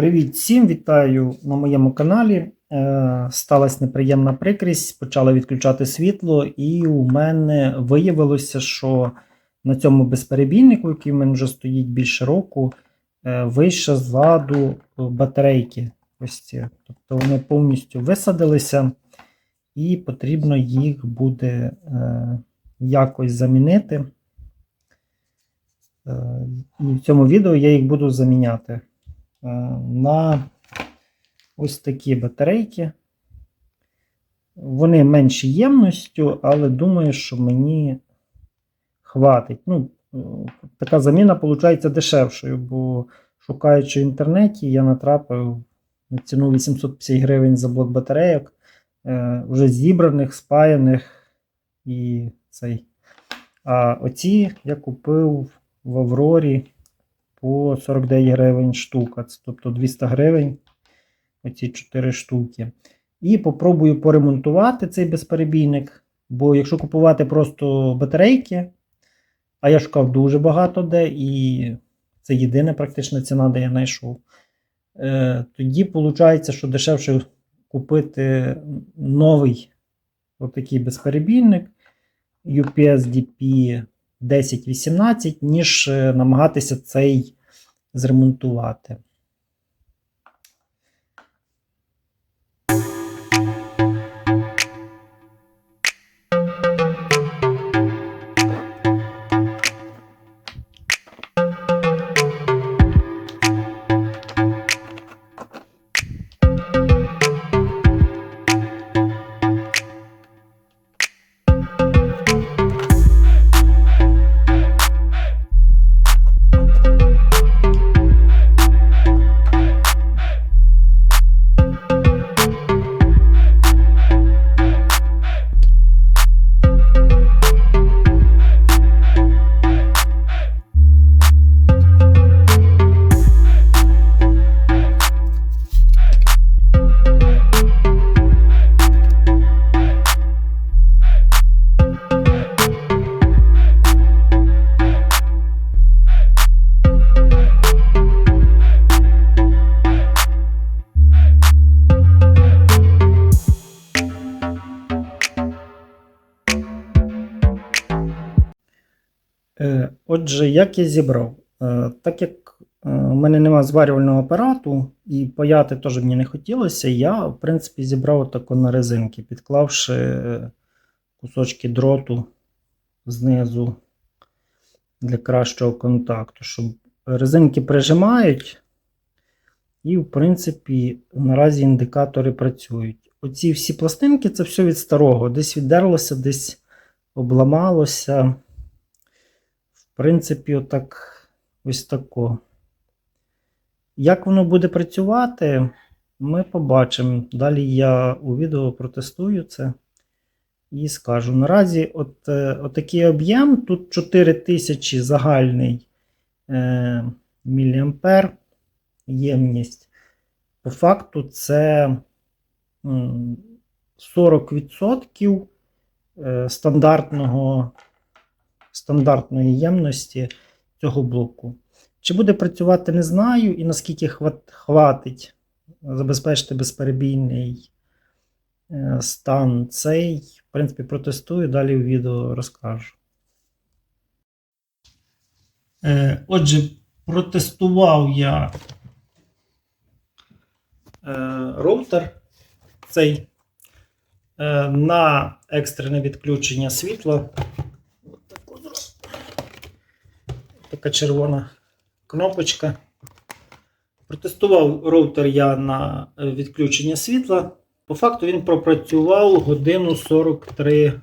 Привіт всім! Вітаю на моєму каналі. Е, сталася неприємна прикрість, почали відключати світло, і у мене виявилося, що на цьому безперебійнику, який в мене вже стоїть більше року, е, вище ззаду батарейки. Ось ці. Тобто вони повністю висадилися, і потрібно їх буде е, якось замінити. Е, І в цьому відео я їх буду заміняти на ось такі батарейки. Вони менші ємністю, але думаю, що мені хватить. Ну, е, така заміна виходить дешевшою, бо шукаючи в інтернеті, я натрапив на ціну 850 гривень за блок батарейок, е, вже зібраних, спаяних і цей. А оці я купив в Аврорі по 49 гривень штука, тобто 200 гривень оці 4 штуки. І попробую поремонтувати цей безперебійник. Бо якщо купувати просто батарейки, а я шукав дуже багато де, і це єдина практична ціна, де я знайшов. Е, тоді виходить, що дешевше купити новий отакий безперебійник UPS DP 1018, ніж е, намагатися цей зремонтувати. Отже, як я зібрав? Е, Так як е, у мене немає зварювального апарату, і паяти теж мені не хотілося, я, в принципі, зібрав тако на резинки, підклавши е, кусочки дроту знизу для кращого контакту, щоб резинки прижимають, і, в принципі, наразі індикатори працюють. Оці всі пластинки це все від старого, десь віддерлося, десь обламалося. Принципі, отак, ось тако. Як воно буде працювати, ми побачимо. Далі я у відео протестую це і скажу. Наразі от, е, отакий об'єм, тут 4000 загальний е, міліампер ємність. По факту це 40% е, стандартного стандартної ємності цього блоку. Чи буде працювати, не знаю, і наскільки хватить забезпечити безперебійний е, стан цей. В принципі, протестую, далі в відео розкажу. Е, Отже, протестував я е, роутер цей на екстрене відключення світла. Така червона кнопочка. Протестував роутер я на е, відключення світла. По факту він пропрацював годину 43